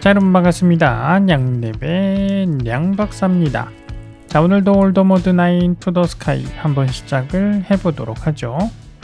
자 여러분 반갑습니다. 양랩의 양박사입니다. 자 오늘도 올더모드 9 투더 스카이 한번 시작을 해보도록 하죠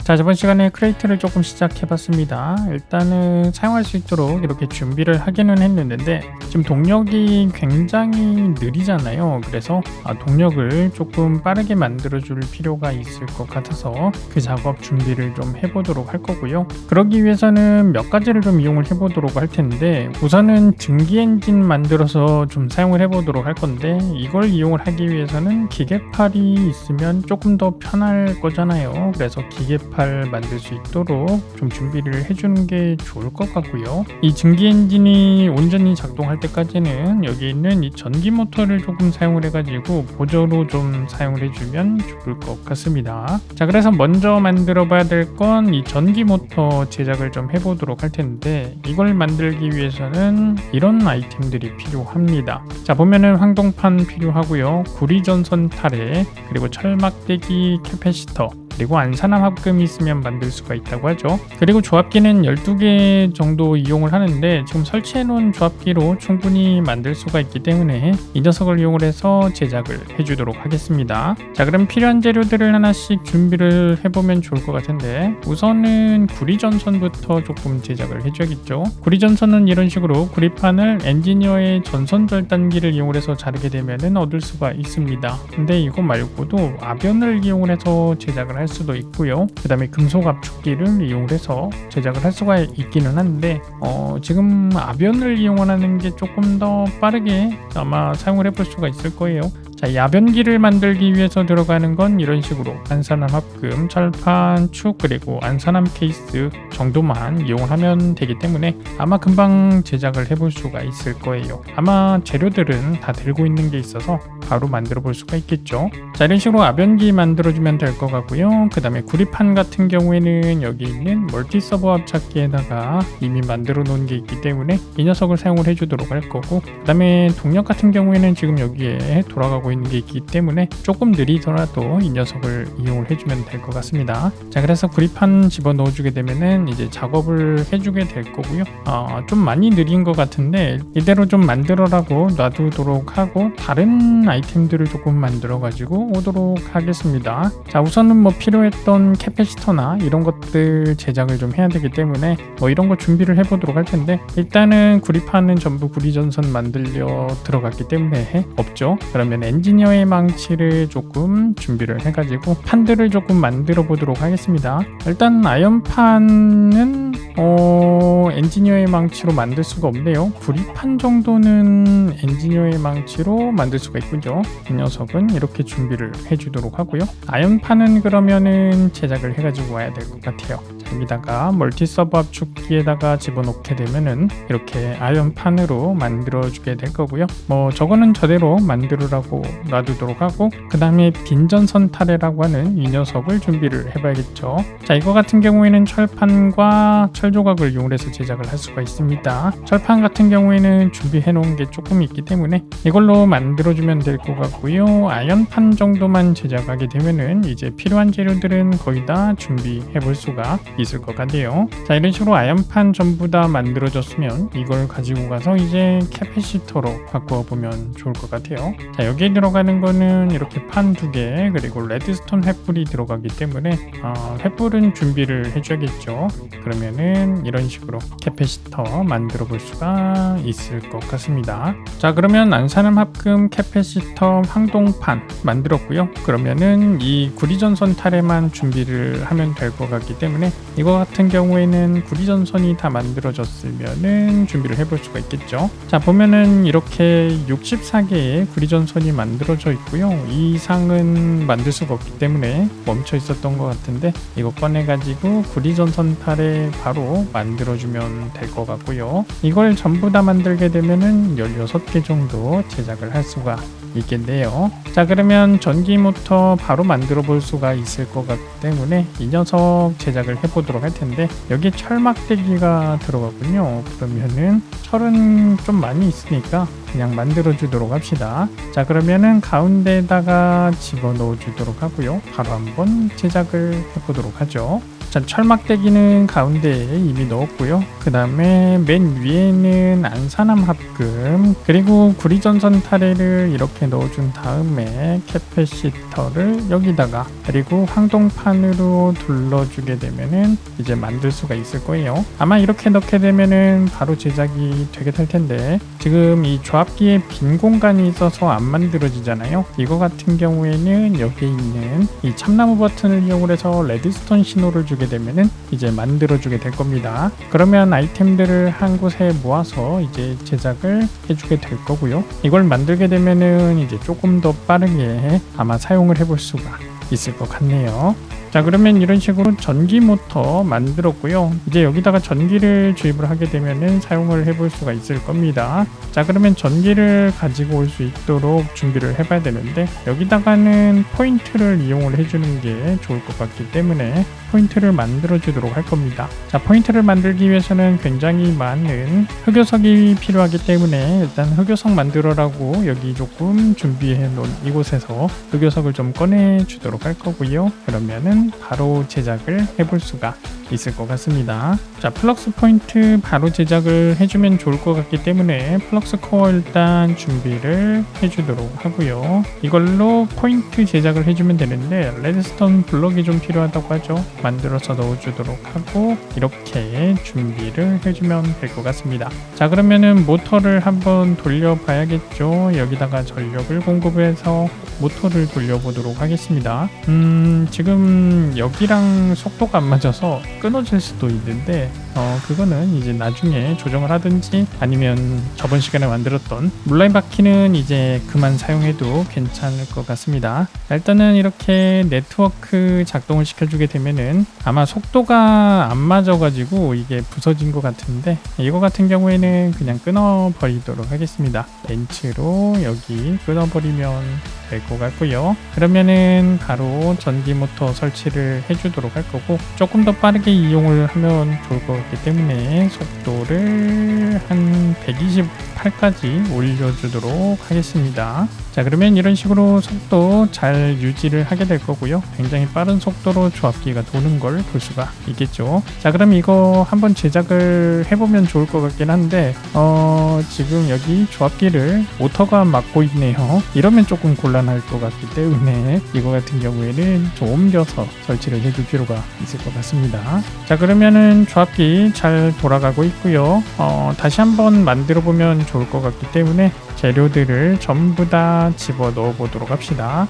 자 저번 시간에 크레이트를 조금 시작해봤습니다. 일단은 사용할 수 있도록 이렇게 준비를 하기는 했는데 지금 동력이 굉장히 느리잖아요. 그래서 아, 동력을 조금 빠르게 만들어 줄 필요가 있을 것 같아서 그 작업 준비를 좀 해보도록 할 거고요. 그러기 위해서는 몇 가지를 좀 이용을 해보도록 할 텐데 우선은 증기 엔진 만들어서 좀 사용을 해보도록 할 건데 이걸 이용을 하기 위해서는 기계팔이 있으면 조금 더 편할 거잖아요. 그래서 기계팔 연습할 만들 수 있도록 좀 준비를 해주는 게 좋을 것 같고요. 이 증기 엔진이 온전히 작동할 때까지는 여기 있는 이 전기 모터를 조금 사용을 해가지고 보조로 좀 사용을 해주면 좋을 것 같습니다. 자 그래서 먼저 만들어 봐야 될 건 이 전기 모터 제작을 좀 해보도록 할 텐데 이걸 만들기 위해서는 이런 아이템들이 필요합니다. 자 보면은 황동판 필요하고요. 구리전선 타래 그리고 철막대기 캐패시터 그리고 안산함 합금이 있으면 만들 수가 있다고 하죠. 그리고 조합기는 12개 정도 이용을 하는데 지금 설치해 놓은 조합기로 충분히 만들 수가 있기 때문에 이 녀석을 이용을 해서 제작을 해주도록 하겠습니다. 자 그럼 필요한 재료들을 하나씩 준비를 해보면 좋을 것 같은데 우선은 구리전선부터 조금 제작을 해줘야겠죠. 구리전선은 이런 식으로 구리판을 엔지니어의 전선 절단기를 이용을 해서 자르게 되면 얻을 수가 있습니다. 근데 이거 말고도 아변을 이용을 해서 제작을 할할 수도 있고요. 그 다음에 금속 압축기를 이용해서 제작을 할 수가 있기는 한데 어, 지금 아변을 이용하는 게 조금 더 빠르게 아마 사용을 해볼 수가 있을 거예요. 자, 야변기를 만들기 위해서 들어가는 건 이런 식으로 안산함 합금, 철판, 축 그리고 안산함 케이스 정도만 이용을 하면 되기 때문에 아마 금방 제작을 해볼 수가 있을 거예요. 아마 재료들은 다 들고 있는 게 있어서 바로 만들어 볼 수가 있겠죠. 자, 이런 식으로 아변기 만들어주면 될 것 같고요. 그 다음에 구리판 같은 경우에는 여기 있는 멀티 서버 합착기에다가 이미 만들어 놓은 게 있기 때문에 이 녀석을 사용을 해주도록 할 거고 그 다음에 동력 같은 경우에는 지금 여기에 돌아가고 하고 있는 게 있기 때문에 조금 느리더라도 이 녀석을 이용을 해주면 될 것 같습니다. 자 그래서 구리판 집어 넣어 주게 되면은 이제 작업을 해주게 될 거고요. 어, 좀 많이 느린 것 같은데 이대로 좀 만들어라고 놔두도록 하고 다른 아이템들을 조금 만들어 가지고 오도록 하겠습니다. 자 우선은 뭐 필요했던 캐패시터나 이런 것들 제작을 좀 해야 되기 때문에 뭐 이런 거 준비를 해보도록 할 텐데 일단은 구리판은 전부 구리전선 만들려 들어갔기 때문에 없죠. 그러면 엔지니어의 망치를 조금 준비를 해가지고 판들을 조금 만들어 보도록 하겠습니다. 일단 아연판은 어, 엔지니어의 망치로 만들 수가 없네요. 구리판 정도는 엔지니어의 망치로 만들 수가 있군요. 이 녀석은 이렇게 준비를 해주도록 하고요. 아연판은 그러면은 제작을 해가지고 와야 될 것 같아요. 자, 여기다가 멀티 서버 압축기에다가 집어넣게 되면은 이렇게 아연판으로 만들어 주게 될 거고요. 뭐 저거는 저대로 만들으라고 놔두도록 하고 그 다음에 빈전선 타래라고 하는 이 녀석을 준비를 해봐야겠죠. 자 이거 같은 경우에는 철판과 철 조각을 이용해서 제작을 할 수가 있습니다. 철판 같은 경우에는 준비해 놓은 게 조금 있기 때문에 이걸로 만들어주면 될 것 같고요. 아연판 정도만 제작하게 되면은 이제 필요한 재료들은 거의 다 준비해 볼 수가 있을 것 같아요. 자 이런 식으로 아연판 전부 다 만들어졌으면 이걸 가지고 가서 이제 캐패시터로 바꾸어 보면 좋을 것 같아요. 자 여기에 들어가는 거는 이렇게 판 두 개 그리고 레드스톤 횃불이 들어가기 때문에 어, 횃불은 준비를 해줘야겠죠. 그러면은 이런 식으로 캐패시터 만들어 볼 수가 있을 것 같습니다. 자 그러면 안산음 합금 캐패시터 항동판 만들었고요. 그러면은 이 구리전선 타래만 준비를 하면 될 것 같기 때문에 이거 같은 경우에는 구리전선이 다 만들어졌으면은 준비를 해볼 수가 있겠죠. 자 보면은 이렇게 64개의 구리전선이 만 들어져 있고요. 이 이상은 만들 수가 없기 때문에 멈춰 있었던 것 같은데 이거 꺼내가지고 구리전 선 탈에 바로 만들어주면 될 것 같고요. 이걸 전부 다 만들게 되면은 16개 정도 제작을 할 수가 있겠네요. 자 그러면 전기 모터 바로 만들어 볼 수가 있을 것 같기 때문에 이 녀석 제작을 해보도록 할 텐데 여기 철막대기가 들어가군요. 그러면은 철은 좀 많이 있으니까 그냥 만들어 주도록 합시다. 자 그러면은 가운데에다가 집어넣어 주도록 하고요. 바로 한번 제작을 해 보도록 하죠. 자 철막대기는 가운데에 이미 넣었고요. 그 다음에 맨 위에는 안산함 합금 그리고 구리전선 타레를 이렇게 넣어준 다음에 캐패시터를 여기다가 그리고 황동판으로 둘러주게 되면은 이제 만들 수가 있을 거예요. 아마 이렇게 넣게 되면은 바로 제작이 되게 될 텐데 지금 이 조합기에 빈 공간이 있어서 안 만들어지잖아요. 이거 같은 경우에는 여기에 있는 이 참나무 버튼을 이용해서 레드스톤 신호를 주게 되면은 이제 만들어 주게 될 겁니다. 그러면 아이템들을 한 곳에 모아서 이제 제작을 해주게 될 거고요. 이걸 만들게 되면은 이제 조금 더 빠르게 아마 사용을 해볼 수가 있을 것 같네요. 자 그러면 이런 식으로 전기 모터 만들었고요. 이제 여기다가 전기를 주입을 하게 되면은 사용을 해볼 수가 있을 겁니다. 자 그러면 전기를 가지고 올 수 있도록 준비를 해봐야 되는데 여기다가는 포인트를 이용을 해주는 게 좋을 것 같기 때문에 포인트를 만들어 주도록 할 겁니다. 자 포인트를 만들기 위해서는 굉장히 많은 흑요석이 필요하기 때문에 일단 흑요석 만들어라고 여기 조금 준비해 놓은 이곳에서 흑요석을 좀 꺼내 주도록 할 거고요. 그러면은 바로 제작을 해볼 수가 있을 것 같습니다. 자, 플럭스 포인트 바로 제작을 해주면 좋을 것 같기 때문에 플럭스 코어 일단 준비를 해주도록 하고요. 이걸로 포인트 제작을 해주면 되는데 레드스톤 블럭이 좀 필요하다고 하죠. 만들어서 넣어주도록 하고 이렇게 준비를 해주면 될 것 같습니다. 자, 그러면은 모터를 한번 돌려봐야겠죠. 여기다가 전력을 공급해서 모터를 돌려보도록 하겠습니다. 음, 지금 여기랑 속도가 안 맞아서 끊어질 수도 있는데 어 그거는 이제 나중에 조정을 하든지 아니면 저번 시간에 만들었던 물라인 바퀴는 이제 그만 사용해도 괜찮을 것 같습니다. 일단은 이렇게 네트워크 작동을 시켜주게 되면은 아마 속도가 안 맞아 가지고 이게 부서진 것 같은데 이거 같은 경우에는 그냥 끊어 버리도록 하겠습니다. 렌치로 여기 끊어 버리면 될 것 같고요. 그러면은 바로 전기 모터 설치를 해주도록 할 거고 조금 더 빠르게 이용을 하면 좋을 것 같기 때문에 속도를 한 128까지 올려주도록 하겠습니다. 자 그러면 이런 식으로 속도 잘 유지를 하게 될 거고요. 굉장히 빠른 속도로 조합기가 도는 걸 볼 수가 있겠죠. 자 그럼 이거 한번 제작을 해보면 좋을 것 같긴 한데 어 지금 여기 조합기를 모터가 막고 있네요. 이러면 조금 곤란할 것 같기 때문에 이거 같은 경우에는 좀 옮겨서 설치를 해줄 필요가 있을 것 같습니다. 자 그러면은 조합기 잘 돌아가고 있고요. 어, 다시 한번 만들어 보면 좋을 것 같기 때문에 재료들을 전부 다 집어 넣어 보도록 합시다.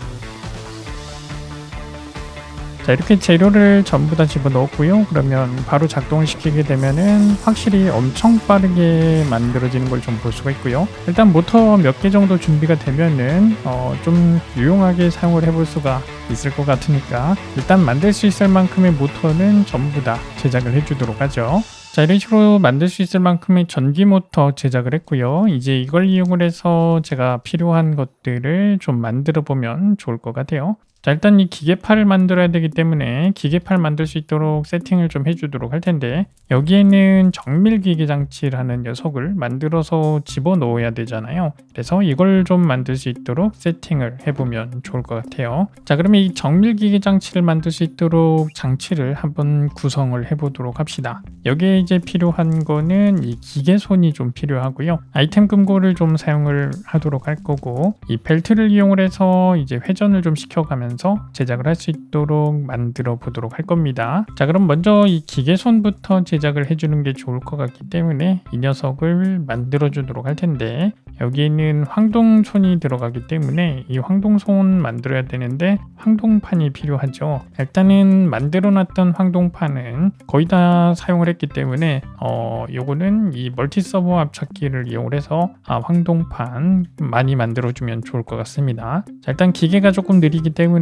자 이렇게 재료를 전부 다 집어 넣었고요. 그러면 바로 작동을 시키게 되면은 확실히 엄청 빠르게 만들어지는 걸 좀 볼 수가 있고요. 일단 모터 몇 개 정도 준비가 되면은 어, 좀 유용하게 사용을 해볼 수가 있을 것 같으니까 일단 만들 수 있을 만큼의 모터는 전부 다 제작을 해주도록 하죠 자 이런 식으로 만들 수 있을 만큼의 전기 모터 제작을 했고요. 이제 이걸 이용을 해서 제가 필요한 것들을 좀 만들어 보면 좋을 것 같아요 자 일단 이 기계팔을 만들어야 되기 때문에 기계팔 만들 수 있도록 세팅을 좀 해주도록 할 텐데 여기에는 정밀 기계 장치라는 녀석을 만들어서 집어넣어야 되잖아요. 그래서 이걸 좀 만들 수 있도록 세팅을 해보면 좋을 것 같아요. 자 그러면 이 정밀 기계 장치를 만들 수 있도록 장치를 한번 구성을 해보도록 합시다. 여기에 이제 필요한 거는 이 기계손이 좀 필요하고요. 아이템 금고를 좀 사용을 하도록 할 거고 이 벨트를 이용을 해서 이제 회전을 좀 시켜가면 서 제작을 할 수 있도록 만들어 보도록 할 겁니다. 자 그럼 먼저 이 기계손부터 제작을 해주는 게 좋을 것 같기 때문에 이 녀석을 만들어 주도록 할 텐데 여기에는 황동손이 들어가기 때문에 이 황동손 만들어야 되는데 황동판이 필요하죠. 일단은 만들어 놨던 황동판은 거의 다 사용을 했기 때문에 어 요거는 이 멀티 서버 압착기를 이용을 해서 아 황동판 많이 만들어 주면 좋을 것 같습니다. 자 일단 기계가 조금 느리기 때문에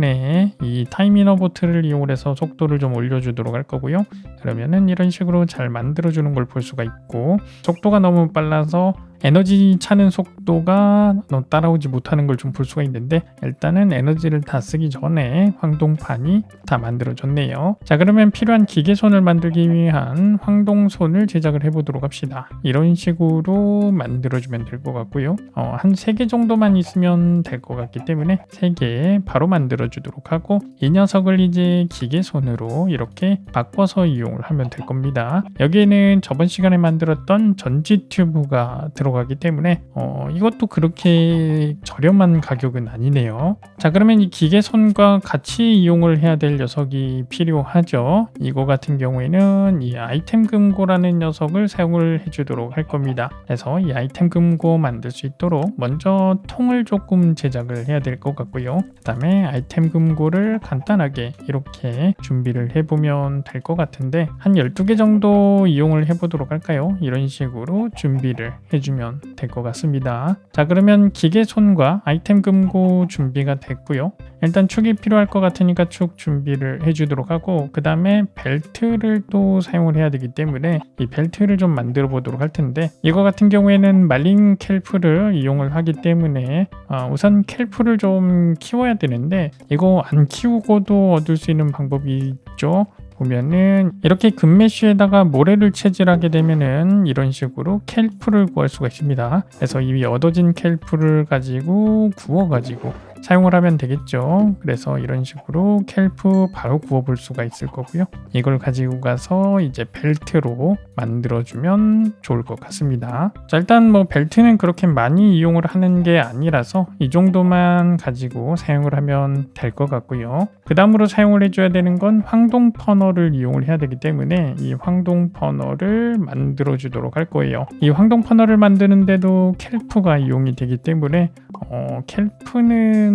이 타이미너 보트를 이용을 해서 속도를 좀 올려주도록 할 거고요. 그러면은 이런 식으로 잘 만들어 주는 걸 볼 수가 있고 속도가 너무 빨라서 에너지 차는 속도가 어, 따라오지 못하는 걸 좀 볼 수가 있는데 일단은 에너지를 다 쓰기 전에 황동판이 다 만들어졌네요. 자 그러면 필요한 기계손을 만들기 위한 황동손을 제작을 해보도록 합시다. 이런 식으로 만들어주면 될 것 같고요. 어, 한 3개 정도만 있으면 될 것 같기 때문에 3개 바로 만들어주도록 하고 이 녀석을 이제 기계손으로 이렇게 바꿔서 이용을 하면 될 겁니다. 여기에는 저번 시간에 만들었던 전지 튜브가 들어가 기 때문에 어, 이것도 그렇게 저렴한 가격은 아니네요. 자 그러면 이 기계손과 같이 이용을 해야 될 녀석이 필요하죠. 이거 같은 경우에는 이 아이템 금고라는 녀석을 사용을 해주도록 할 겁니다. 그래서 이 아이템 금고 만들 수 있도록 먼저 통을 조금 제작을 해야 될 것 같고요. 그 다음에 아이템 금고를 간단하게 이렇게 준비를 해보면 될 것 같은데 한 12개 정도 이용을 해보도록 할까요? 이런 식으로 준비를 해주면 될 것 같습니다. 자 그러면 기계손과 아이템 금고 준비가 됐고요. 일단 축이 필요할 것 같으니까 축 준비를 해주도록 하고 그 다음에 벨트를 또 사용을 해야 되기 때문에 이 벨트를 좀 만들어 보도록 할 텐데 이거 같은 경우에는 말린 캘프를 이용을 하기 때문에 어, 우선 캘프를 좀 키워야 되는데 이거 안 키우고도 얻을 수 있는 방법이 있죠. 보면은 이렇게 금메쉬에다가 모래를 채질하게 되면은 이런 식으로 캘프를 구할 수가 있습니다. 그래서 이 얻어진 캘프를 가지고 구워 가지고 사용을 하면 되겠죠. 그래서 이런 식으로 캘프 바로 구워볼 수가 있을 거고요. 이걸 가지고 가서 이제 벨트로 만들어주면 좋을 것 같습니다. 자, 일단 뭐 벨트는 그렇게 많이 이용을 하는 게 아니라서 이 정도만 가지고 사용을 하면 될 것 같고요. 그 다음으로 사용을 해줘야 되는 건 황동 퍼널을 이용을 해야 되기 때문에 이 황동 퍼널을 만들어 주도록 할 거예요. 이 황동 퍼널을 만드는데도 캘프가 이용이 되기 때문에 어, 캘프는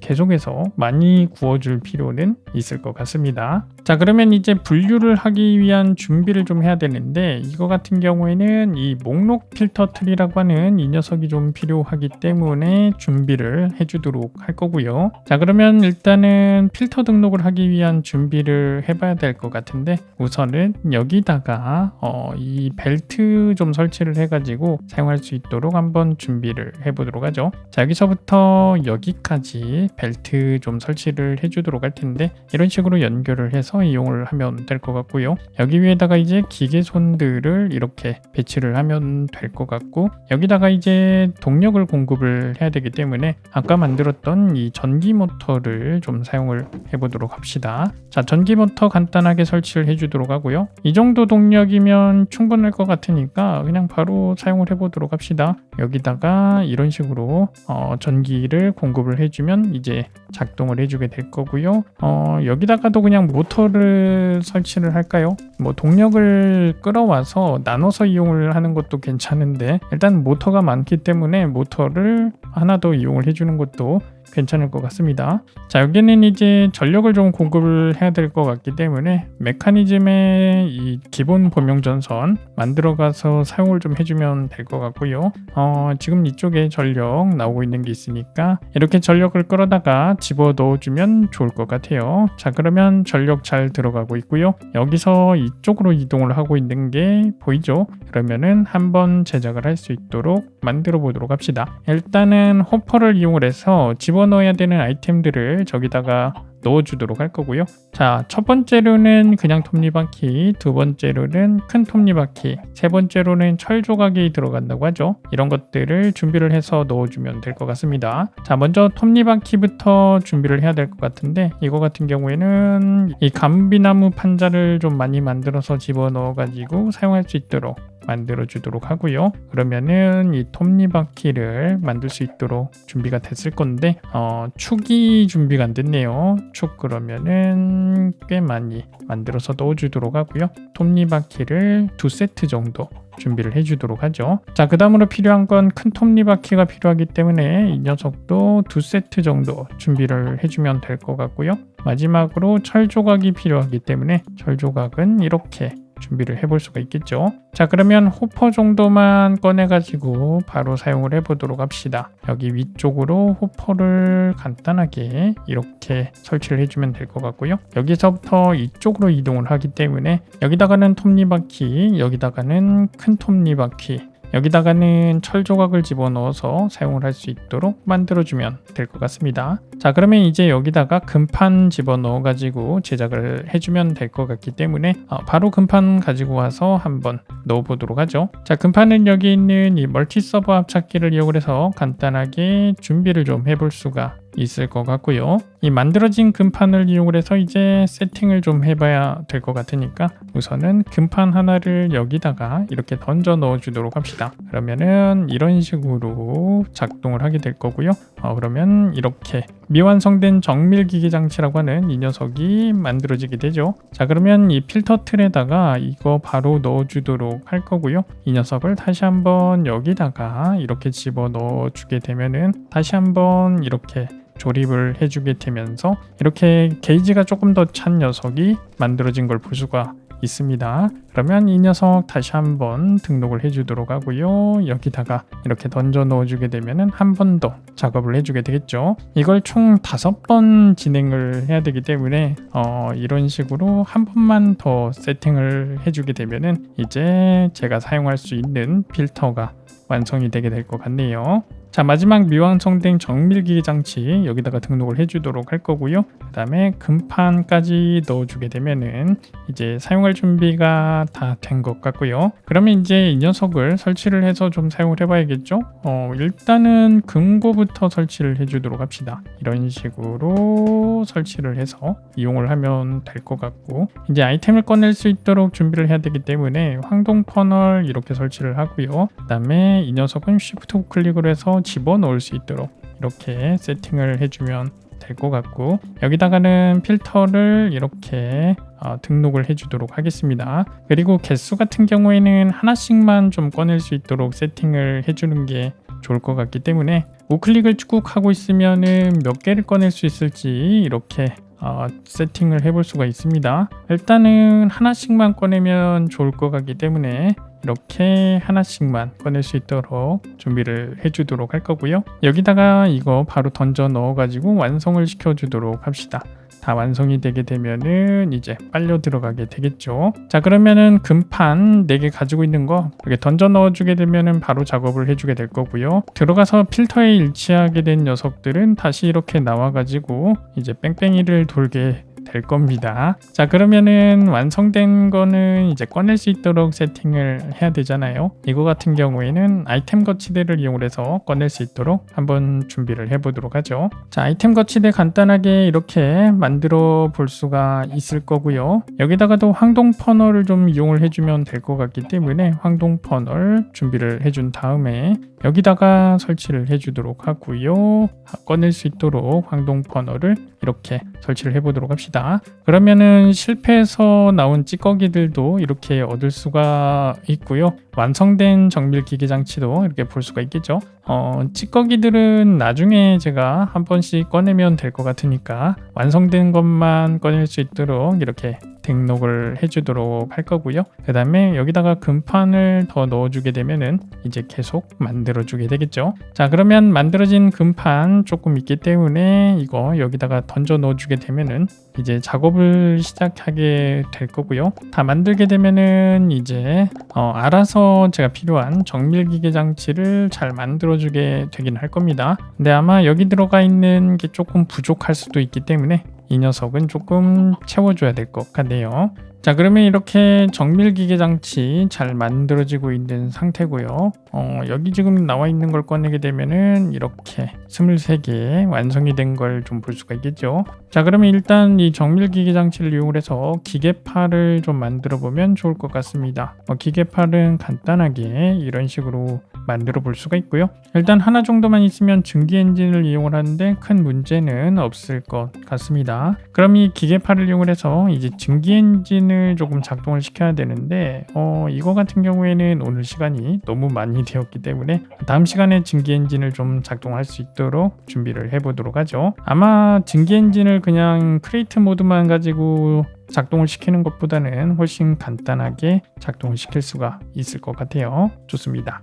계속해서 많이 구워줄 필요는 있을 것 같습니다. 자 그러면 이제 분류를 하기 위한 준비를 좀 해야 되는데 이거 같은 경우에는 이 목록 필터 틀이라고 하는 이 녀석이 좀 필요하기 때문에 준비를 해주도록 할 거고요. 자 그러면 일단은 필터 등록을 하기 위한 준비를 해봐야 될 것 같은데 우선은 여기다가 어, 이 벨트 좀 설치를 해가지고 사용할 수 있도록 한번 준비를 해보도록 하죠. 자 여기서부터 여기 까지 벨트 좀 설치를 해주도록 할 텐데 이런 식으로 연결을 해서 이용을 하면 될 것 같고요. 여기 위에다가 이제 기계손들을 이렇게 배치를 하면 될 것 같고 여기다가 이제 동력을 공급을 해야 되기 때문에 아까 만들었던 이 전기 모터를 좀 사용을 해보도록 합시다. 자 전기 모터 간단하게 설치를 해주도록 하고요. 이 정도 동력이면 충분할 것 같으니까 그냥 바로 사용을 해보도록 합시다. 여기다가 이런 식으로 어, 전기를 공급 을 해주면 이제 작동을 해주게 될 거고요. 어, 여기다가도 그냥 모터를 설치를 할까요? 뭐 동력을 끌어와서 나눠서 이용을 하는 것도 괜찮은데 일단 모터가 많기 때문에 모터를 하나 더 이용을 해주는 것도 괜찮을 것 같습니다. 자 여기는 이제 전력을 좀 공급을 해야 될 것 같기 때문에 메커니즘의 이 기본 범용 전선 만들어 가서 사용을 좀 해주면 될 것 같고요. 어, 지금 이쪽에 전력 나오고 있는 게 있으니까 이렇게 전력을 끌어다가 집어 넣어주면 좋을 것 같아요. 자 그러면 전력 잘 들어가고 있고요. 여기서 이쪽으로 이동을 하고 있는 게 보이죠? 그러면은 한번 제작을 할 수 있도록 만들어 보도록 합시다. 일단은 호퍼를 이용을 해서 집어 넣어야 되는 아이템들을 저기다가 넣어주도록 할 거고요. 자, 첫 번째로는 그냥 톱니바퀴, 두 번째로는 큰 톱니바퀴, 세 번째로는 철 조각이 들어간다고 하죠. 이런 것들을 준비를 해서 넣어주면 될 것 같습니다. 자, 먼저 톱니바퀴부터 준비를 해야 될 것 같은데 이거 같은 경우에는 이 감비나무 판자를 좀 많이 만들어서 집어넣어 가지고 사용할 수 있도록 만들어 주도록 하고요. 그러면은 이 톱니바퀴를 만들 수 있도록 준비가 됐을 건데 어, 축이 준비가 안 됐네요. 축 그러면은 꽤 많이 만들어서 넣어 주도록 하고요. 톱니바퀴를 두 세트 정도 준비를 해주도록 하죠. 자, 그 다음으로 필요한 건 큰 톱니바퀴가 필요하기 때문에 이 녀석도 두 세트 정도 준비를 해주면 될 것 같고요. 마지막으로 철 조각이 필요하기 때문에 철 조각은 이렇게 준비를 해볼 수가 있겠죠. 자 그러면 호퍼 정도만 꺼내가지고 바로 사용을 해보도록 합시다. 여기 위쪽으로 호퍼를 간단하게 이렇게 설치를 해주면 될 것 같고요. 여기서부터 이쪽으로 이동을 하기 때문에 여기다가는 톱니바퀴, 여기다가는 큰 톱니바퀴 여기다가는 철 조각을 집어넣어서 사용을 할 수 있도록 만들어주면 될 것 같습니다. 자 그러면 이제 여기다가 금판 집어넣어 가지고 제작을 해주면 될 것 같기 때문에 어, 바로 금판 가지고 와서 한번 넣어보도록 하죠. 자 금판은 여기 있는 이 멀티 서버 합착기를 이용해서 간단하게 준비를 좀 해볼 수가 있을 것 같고요. 이 만들어진 금판을 이용해서 이제 세팅을 좀 해봐야 될 것 같으니까 우선은 금판 하나를 여기다가 이렇게 던져 넣어 주도록 합시다. 그러면은 이런 식으로 작동을 하게 될 거고요. 어, 그러면 이렇게 미완성된 정밀 기계 장치라고 하는 이 녀석이 만들어지게 되죠. 자 그러면 이 필터 틀에다가 이거 바로 넣어 주도록 할 거고요. 이 녀석을 다시 한번 여기다가 이렇게 집어 넣어 주게 되면은 다시 한번 이렇게 조립을 해주게 되면서 이렇게 게이지가 조금 더 찬 녀석이 만들어진 걸 볼 수가 있습니다. 그러면 이 녀석 다시 한번 등록을 해주도록 하고요. 여기다가 이렇게 던져 넣어주게 되면은 한 번 더 작업을 해주게 되겠죠. 이걸 총 다섯 번 진행을 해야 되기 때문에 어, 이런 식으로 한 번만 더 세팅을 해주게 되면은 이제 제가 사용할 수 있는 필터가 완성이 되게 될 것 같네요. 자 마지막 미완성된 정밀기계 장치 여기다가 등록을 해주도록 할 거고요. 그 다음에 금판까지 넣어주게 되면은 이제 사용할 준비가 다 된 것 같고요. 그러면 이제 이 녀석을 설치를 해서 좀 사용을 해봐야겠죠? 어, 일단은 금고부터 설치를 해주도록 합시다. 이런 식으로 설치를 해서 이용을 하면 될 것 같고 이제 아이템을 꺼낼 수 있도록 준비를 해야 되기 때문에 황동 퍼널 이렇게 설치를 하고요. 그 다음에 이 녀석은 쉬프트 우클릭으로 해서 집어넣을 수 있도록 이렇게 세팅을 해주면 될 것 같고 여기다가는 필터를 이렇게 어, 등록을 해주도록 하겠습니다. 그리고 개수 같은 경우에는 하나씩만 좀 꺼낼 수 있도록 세팅을 해주는 게 좋을 것 같기 때문에 우클릭을 쭉 하고 있으면은 몇 개를 꺼낼 수 있을지 이렇게 어, 세팅을 해볼 수가 있습니다. 일단은 하나씩만 꺼내면 좋을 것 같기 때문에 이렇게 하나씩만 꺼낼 수 있도록 준비를 해주도록 할 거고요. 여기다가 이거 바로 던져 넣어 가지고 완성을 시켜 주도록 합시다. 다 완성이 되게 되면은 이제 빨려 들어가게 되겠죠. 자 그러면은 금판 4개 가지고 있는 거 이렇게 던져 넣어주게 되면은 바로 작업을 해주게 될 거고요. 들어가서 필터에 일치하게 된 녀석들은 다시 이렇게 나와가지고 이제 뺑뺑이를 돌게 될 겁니다. 자 그러면은 완성된 거는 이제 꺼낼 수 있도록 세팅을 해야 되잖아요. 이거 같은 경우에는 아이템 거치대를 이용해서 꺼낼 수 있도록 한번 준비를 해보도록 하죠. 자 아이템 거치대 간단하게 이렇게 만들어 볼 수가 있을 거고요. 여기다가도 황동 퍼널을 좀 이용을 해주면 될 것 같기 때문에 황동 퍼널 준비를 해준 다음에 여기다가 설치를 해주도록 하고요. 꺼낼 수 있도록 황동 퍼널을 이렇게 설치를 해보도록 합시다. 그러면은 실패해서 나온 찌꺼기들도 이렇게 얻을 수가 있고요. 완성된 정밀 기계 장치도 이렇게 볼 수가 있겠죠. 어, 찌꺼기들은 나중에 제가 한 번씩 꺼내면 될 것 같으니까 완성된 것만 꺼낼 수 있도록 이렇게 등록을 해주도록 할 거고요. 그 다음에 여기다가 금판을 더 넣어주게 되면은 이제 계속 만들어주게 되겠죠. 자 그러면 만들어진 금판 조금 있기 때문에 이거 여기다가 던져 넣어주게 되면은 이제 작업을 시작하게 될 거고요. 다 만들게 되면은 이제 어, 알아서 제가 필요한 정밀 기계 장치를 잘 만들어주게 되긴 할 겁니다. 근데 아마 여기 들어가 있는 게 조금 부족할 수도 있기 때문에 이 녀석은 조금 채워줘야 될 것 같네요. 자 그러면 이렇게 정밀 기계 장치 잘 만들어지고 있는 상태고요. 어, 여기 지금 나와 있는 걸 꺼내게 되면은 이렇게 23개 완성이 된 걸 좀 볼 수가 있겠죠? 자 그러면 일단 이 정밀 기계 장치를 이용해서 기계팔을 좀 만들어 보면 좋을 것 같습니다. 어, 기계팔은 간단하게 이런 식으로 만들어 볼 수가 있고요. 일단 하나 정도만 있으면 증기 엔진을 이용을 하는데 큰 문제는 없을 것 같습니다. 그럼 이 기계팔을 이용해서 이제 증기 엔진 엔진을 조금 작동을 시켜야 되는데 어, 이거 같은 경우에는 오늘 시간이 너무 많이 되었기 때문에 다음 시간에 증기 엔진을 좀 작동할 수 있도록 준비를 해보도록 하죠. 아마 증기 엔진을 그냥 크레이트 모드만 가지고 작동을 시키는 것보다는 훨씬 간단하게 작동을 시킬 수가 있을 것 같아요. 좋습니다.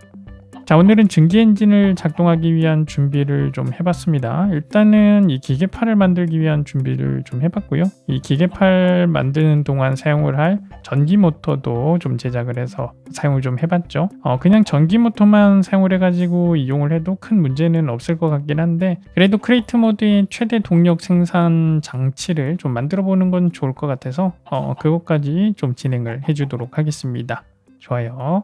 자 오늘은 증기 엔진을 작동하기 위한 준비를 좀 해봤습니다. 일단은 이 기계팔을 만들기 위한 준비를 좀 해봤고요. 이 기계팔 만드는 동안 사용을 할 전기 모터도 좀 제작을 해서 사용을 좀 해봤죠. 어, 그냥 전기 모터만 사용을 해가지고 이용을 해도 큰 문제는 없을 것 같긴 한데 그래도 크레이트 모드의 최대 동력 생산 장치를 좀 만들어 보는 건 좋을 것 같아서 어, 그것까지 좀 진행을 해주도록 하겠습니다. 좋아요.